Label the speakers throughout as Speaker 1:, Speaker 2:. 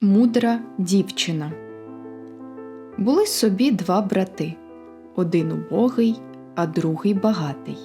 Speaker 1: Мудра дівчина. Були собі два брати один убогий, а другий багатий.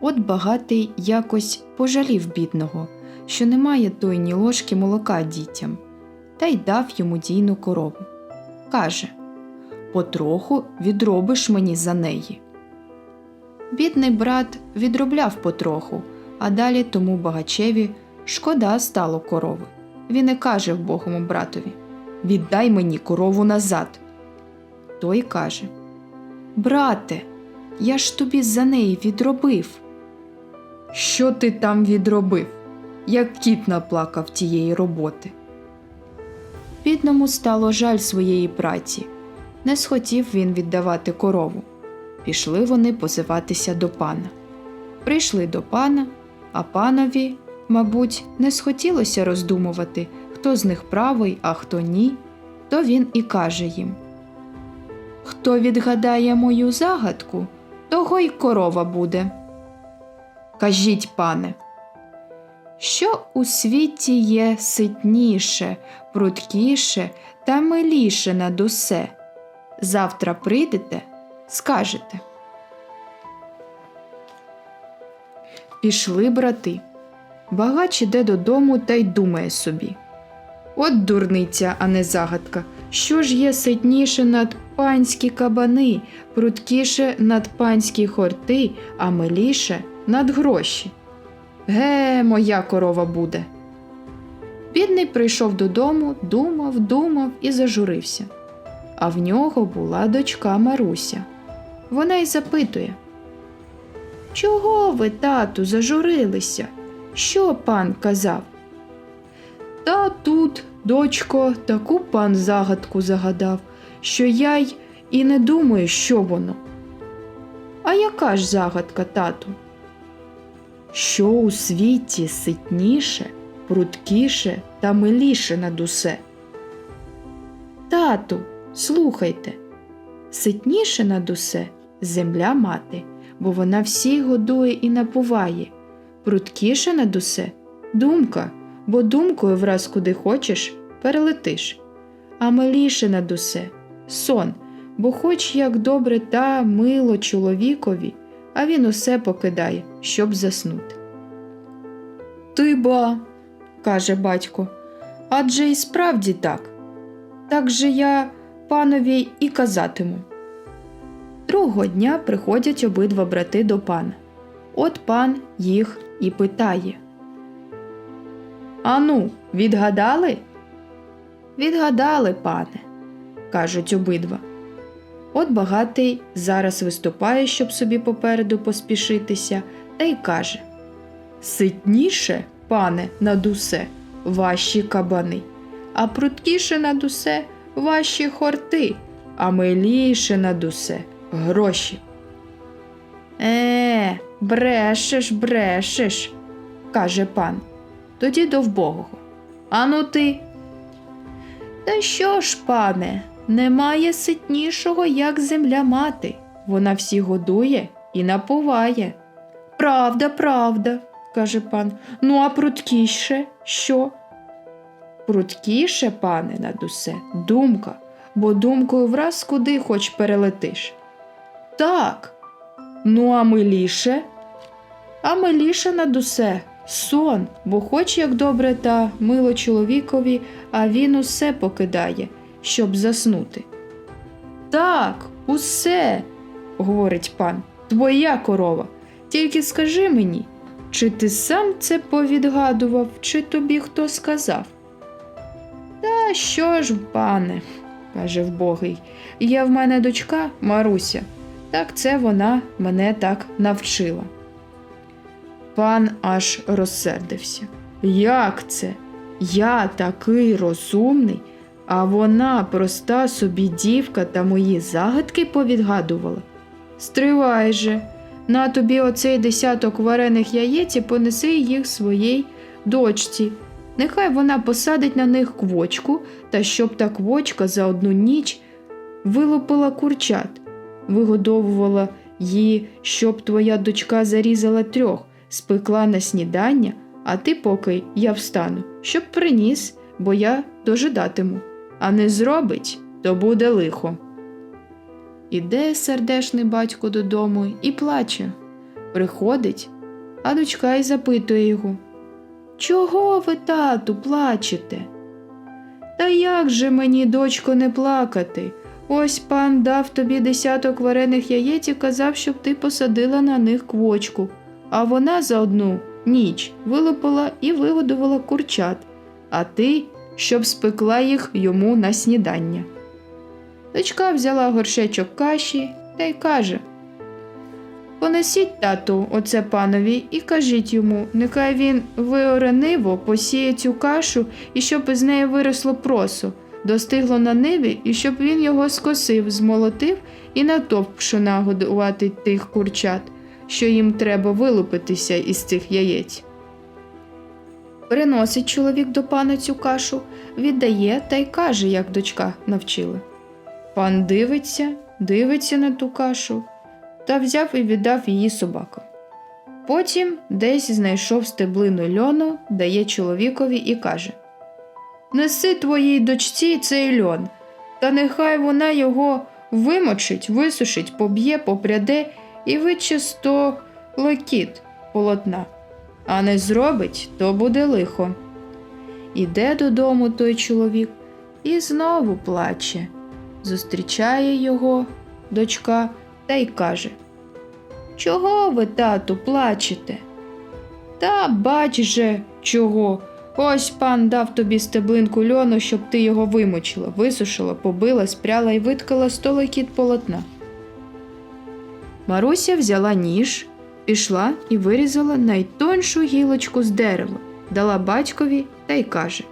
Speaker 1: От багатий якось пожалів бідного, що немає той ні ложки молока дітям, та й дав йому дійну корову. Каже Потроху відробиш мені за неї. Бідний брат відробляв потроху, а далі тому багачеві шкода стало корови. Він і каже вбогому братові Віддай мені корову назад. Той каже Брате, я ж тобі за неї відробив. Що ти там відробив? Як кіт наплакав тієї роботи. Бідному стало жаль своєї праці. Не схотів він віддавати корову. Пішли вони позиватися до пана. Прийшли до пана, а панові, мабуть, не схотілося роздумувати, хто з них правий, а хто ні, то він і каже їм Хто відгадає мою загадку, того й корова буде. Кажіть, пане, що у світі є ситніше, прудкіше та миліше над усе? Завтра прийдете, скажете. Пішли брати. Багач іде додому та й думає собі. От дурниця, а не загадка. Що ж є ситніше над панські кабани, прудкіше над панські хорти, а миліше над гроші. Ге, моя корова буде. Бідний прийшов додому, думав, думав і зажурився. А в нього була дочка Маруся. Вона й запитує Чого ви, тату, зажурилися? Що пан казав? Та тут, дочко, таку пан загадку загадав, що я й і не думаю, що воно. А яка ж загадка, тату? Що у світі ситніше, прудкіше та миліше над усе? Тату, слухайте, ситніше над усе земля мати, бо вона всіх годує і напуває. Прудкіше над усе думка, бо думкою враз куди хочеш, перелетиш. А миліше над усе сон, бо хоч як добре та мило чоловікові, а він усе покидає, щоб заснути. Ти ба, каже батько, адже і справді так. Так же я панові і казатиму. Другого дня приходять обидва брати до пана. От пан їх і питає. Ану, відгадали? Відгадали, пане, кажуть обидва. От багатий зараз виступає, щоб собі попереду поспішитися, та й каже Ситніше, пане, над усе, ваші кабани, а прудкіше над усе ваші хорти, а миліше над усе гроші. Е, брешеш, брешеш, каже пан. Тоді до вбогого. Ану ти. Та що ж, пане, немає ситнішого, як земля мати. Вона всі годує і напуває. Правда, правда, каже пан. Ну, а прудкіше що? Прудкіше, пане, над усе, думка, бо думкою враз куди хоч перелетиш. Так. Ну, а миліше? А миліше над усе сон, бо хоч як добре та мило чоловікові, а він усе покидає, щоб заснути. Так, усе, говорить пан, твоя корова. Тільки скажи мені, чи ти сам це повідгадував, чи тобі хто сказав? Та що ж, пане, каже вбогий, є в мене дочка Маруся. Так це вона мене так навчила. Пан аж розсердився. Як це? Я такий розумний, а вона проста собі дівка та мої загадки повідгадувала. Стривай же, на тобі оцей десяток варених яєць і понеси їх своїй дочці. Нехай вона посадить на них квочку, та щоб та квочка за одну ніч вилупила курчат, вигодовувала її, щоб твоя дочка зарізала трьох, спекла на снідання, а ти, поки я встану, щоб приніс бо я дожидатиму, а не зробить, то буде лихо. Іде сердешний батько додому і плаче. Приходить, а дочка й запитує його Чого ви, тату, плачете? Та як же мені, дочко, не плакати? Ось пан дав тобі десяток варених яєць і казав, щоб ти посадила на них квочку, а вона за одну ніч вилупила і вигодувала курчат, а ти, щоб спекла їх йому на снідання. Дочка взяла горшечок каші та й каже Понесіть, тату, оце панові, і кажіть йому, нехай він виоре ниво, посіє цю кашу, і щоб із неї виросло просо, достигло на ниві, і щоб він його скосив, змолотив і натовп пшона годувати тих курчат, що їм треба вилупитися із цих яєць. Приносить чоловік до пана цю кашу, віддає та й каже, як дочка навчила. Пан дивиться, дивиться на ту кашу та взяв і віддав її собакам. Потім десь знайшов стеблину льону, дає чоловікові і каже: Неси твоїй дочці цей льон, та нехай вона його вимочить, висушить, поб'є, попряде і виче сто локіт полотна, а не зробить, то буде лихо. Іде додому той чоловік і знову плаче. Зустрічає його дочка та й каже Чого ви, тату, плачете? Та бач же, чого. Ось пан дав тобі стеблинку льону, щоб ти його вимочила, висушила, побила, спряла і виткала сто кіт полотна. Маруся взяла ніж, пішла і вирізала найтоншу гілочку з дерева, дала батькові та й каже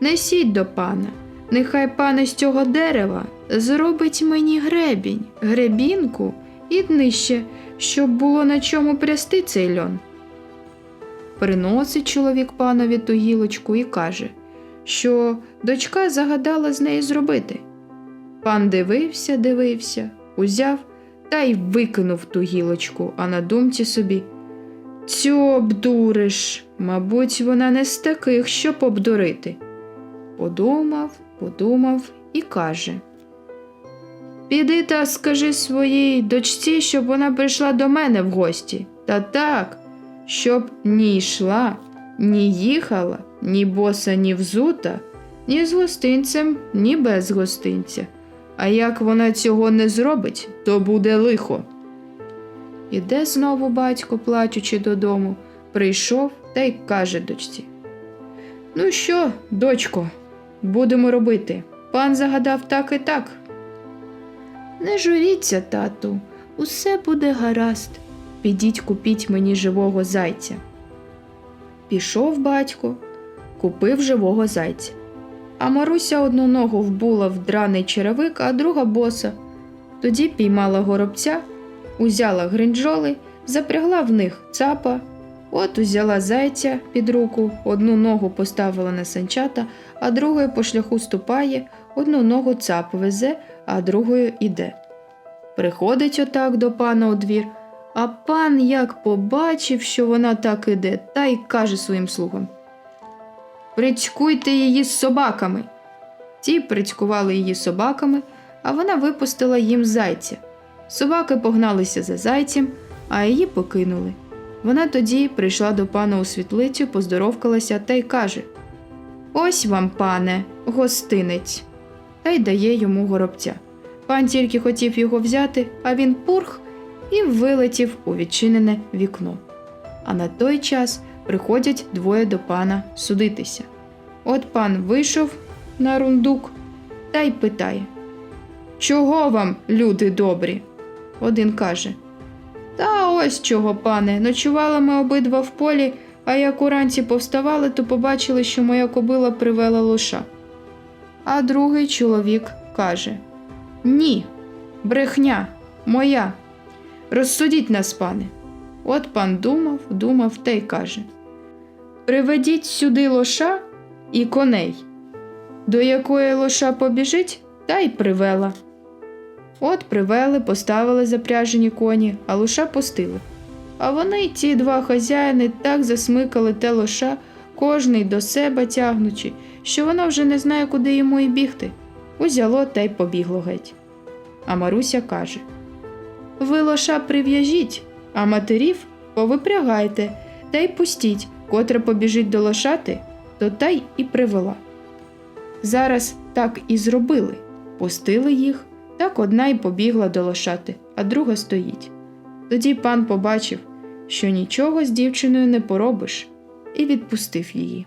Speaker 1: Несіть до пана, нехай пан із цього дерева зробить мені гребінь, гребінку і днище, щоб було на чому прясти цей льон. Приносить чоловік панові ту гілочку і каже, що дочка загадала з неї зробити. Пан дивився, дивився, узяв та й викинув ту гілочку, а на думці собі Цю обдуриш, мабуть, вона не з таких, щоб обдурити. Подумав, подумав і каже Піди та скажи своїй дочці, щоб вона прийшла до мене в гості. Та так, щоб ні йшла, ні їхала, ні боса, ні взута, ні з гостинцем, ні без гостинця. А як вона цього не зробить, то буде лихо. Іде знову батько, плачучи додому, прийшов та й каже дочці. Ну що, дочко, будемо робити? Пан загадав так і так. Не журіться, тату, усе буде гаразд. Підіть купіть мені живого зайця. Пішов батько, купив живого зайця. А Маруся одну ногу вбула в драний черевик, а друга боса. Тоді піймала горобця, узяла гринджоли, запрягла в них цапа, от узяла зайця під руку, одну ногу поставила на санчата, а другою по шляху ступає, одну ногу цап везе, а другою іде. Приходить отак до пана у двір, а пан як побачив, що вона так іде, та й каже своїм слугам Прицькуйте її з собаками. Ті прицькували її собаками, а вона випустила їм зайця. Собаки погналися за зайцем, а її покинули. Вона тоді прийшла до пана у світлицю, поздоровкалася та й каже Ось вам, пане, гостинець, та й дає йому горобця. Пан тільки хотів його взяти, а він пурх і вилетів у відчинене вікно. А на той час приходять двоє до пана судитися. От пан вийшов на рундук та й питає Чого вам, люди добрі? Один каже Та ось чого, пане, ночували ми обидва в полі, а як уранці повставали, то побачили, що моя кобила привела лоша. А другий чоловік каже Ні, брехня, моя. Розсудіть нас, пане. От пан думав, думав та й каже Приведіть сюди лоша і коней. До якої лоша побіжить, та й привела. От привели, поставили запряжені коні, а лоша пустили. А вони, ті два хазяїни, так засмикали те лоша, кожний до себе тягнучи, що воно вже не знає, куди йому і бігти. Узяло та й побігло геть. А Маруся каже: Ви лоша прив'яжіть, а матерів повипрягайте та й пустіть, котра побіжить до лошати, то та й і привела. Зараз так і зробили. Пустили їх, так одна й побігла до лошати, а друга стоїть. Тоді пан побачив, що нічого з дівчиною не поробиш, і відпустив її.